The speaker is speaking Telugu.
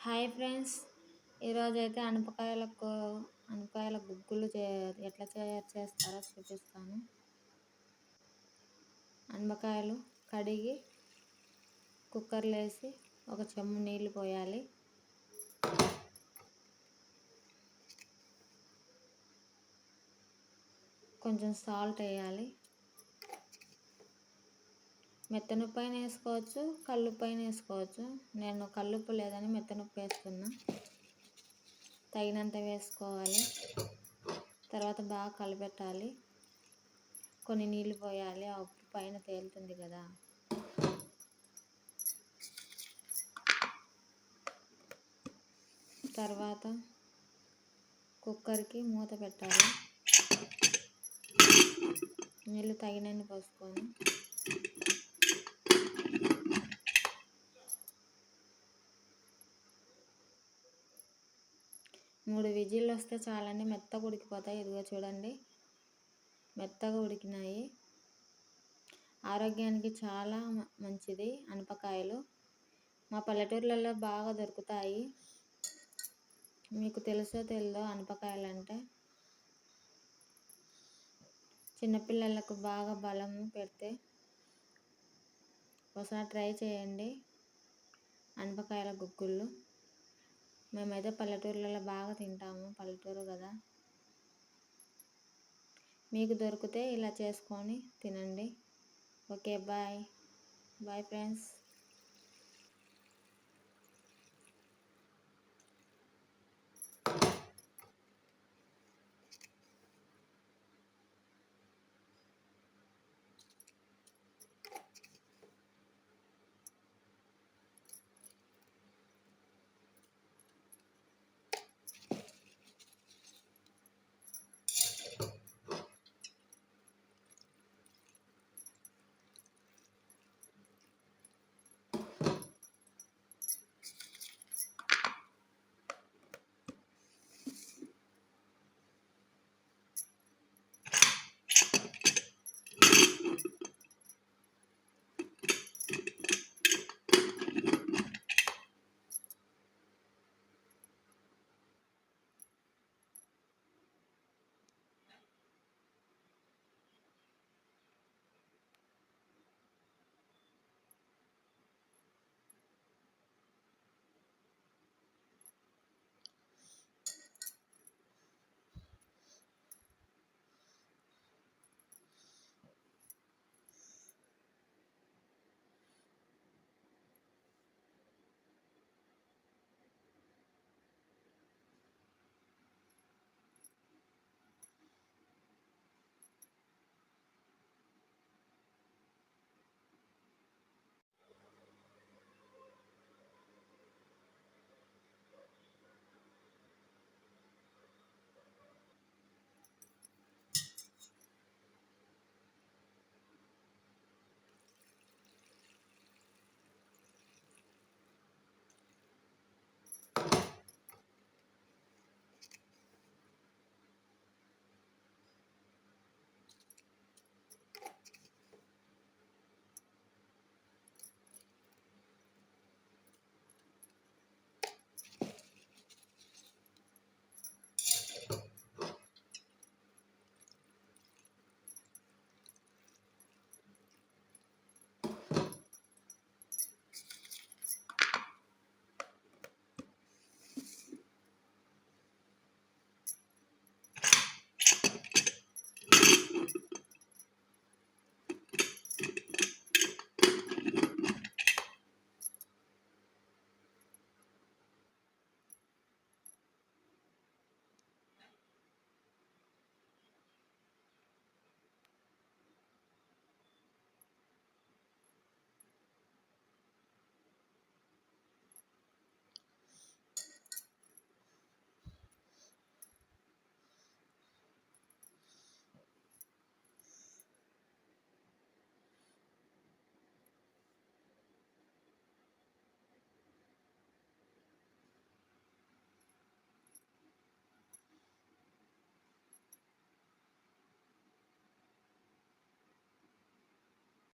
Hi friends. ఈరోజు అయితే అనపకాయలకు అనపకాయల గుగ్గులు చే ఎట్లా తయారు చేస్తారో చూపిస్తాను. అనపకాయలు కడిగి కుక్కర్లో వేసి ఒక చెమ్ము నీళ్ళు పోయాలి. కొంచెం సాల్ట్ వేయాలి. మెత్తనుప్పు పైన వేసుకోవచ్చు కల్లుప్పు పైన వేసుకోవచ్చు నేను కల్లుప్పు లేదని మెత్తనుప్పు వేసుకున్నా తగినంత వేసుకోవాలి. తర్వాత బాగా కలిపెట్టాలి కొన్ని నీళ్ళు పోయాలి. ఆ ఉప్పు పైన తేలుతుంది కదా. తర్వాత కుక్కర్కి మూత పెట్టాలి. నీళ్ళు తగినన్ని పోసుకొని మూడు విజిల్లు వస్తే చాలండి. మెత్తగా ఉడికిపోతాయి. ఇదిగో చూడండి. మెత్తగా ఉడికినాయి. ఆరోగ్యానికి చాలా మంచిది అనపకాయలు. మా పల్లెటూర్లలో బాగా దొరుకుతాయి. మీకు తెలుసో తెలియదో అనపకాయలు అంటే చిన్నపిల్లలకు బాగా బలం పెడితే ఒకసారి ట్రై చేయండి. అనపకాయల గుగ్గుళ్ళు. మేమైతే పల్లెటూర్లలో బాగా తింటాము పల్లెటూరు కదా. మీకు దొరికితే ఇలా చేసుకొని తినండి. Okay bye. Bye friends.